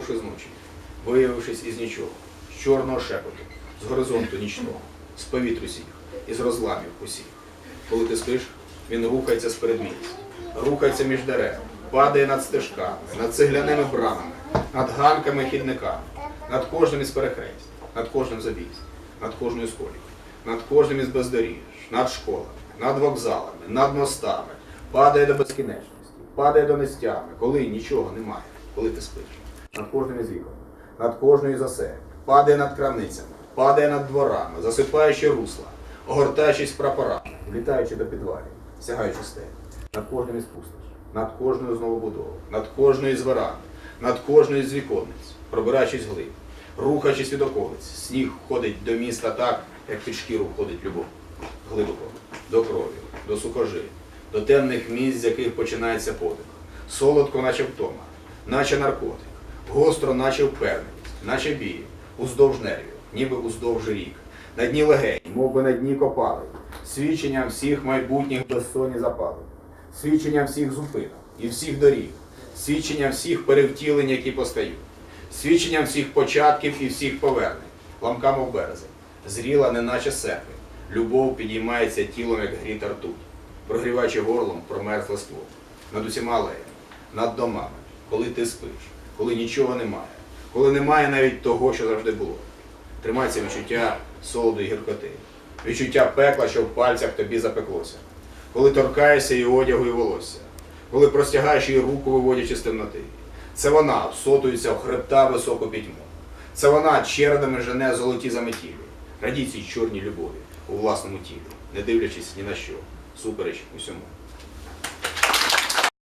зійшовши з ночі, виявившись із нічого, з чорного шепоту, з горизонту нічного, з повітрю сіх, із розламів усіх. Коли ти спиш, він рухається з передмість, рухається між дерев, падає над стежками, над цегляними брамами, над ганками і хідниками, над кожним із перехресть, над кожним забіг, над кожною сколікою, над кожним із бездоріж, над школами, над вокзалами, над мостами, падає до безкінечності, падає до нестями, коли нічого немає, коли ти спиш, над кожним із вікон, над кожною з осель, падає над крамницями, падає над дворами, засипаючи русла, огортаючись прапорами, влітаючи до підвалів, сягаючи стель, над кожним із пустощ, над кожною з новобудов, над кожною з веранд, над кожною з віконниць, пробираючись глиб, рухаючись від околиць, сніг входить до міста так, як під шкіру входить любов. Глибоко, до крові, до сухожи, до темних місць, з яких починається подих. Солодко, наче втома, наче наркотик, гостро, наче впевненість, наче бій, уздовж нервів, ніби уздовж рік, на дні легень, мов би на дні копали, свідченням всіх майбутніх безсонні запалень, свідченням всіх зупинок і всіх доріг, свідченням всіх перевтілень, які постають, свідченням всіх початків і всіх повернень, ламка мов березень, зріла, неначе серпень, любов підіймається тілом, як гріта ртуть, прогріваючи горлом промерзле скло, над усіма алеями, над домами, коли ти спиш, коли нічого немає, коли немає навіть того, що завжди було. Тримається відчуття солоду і гіркоти, відчуття пекла, що в пальцях тобі запеклося, коли торкаєшся і одягу, і волосся, коли простягаєш її руку, виводячи з темноти. Це вона всотується в хребта високу пітьму. Це вона чередами жене золоті заметілі, радій цій чорній любові у власному тілі, не дивлячись ні на що, супереч усьому.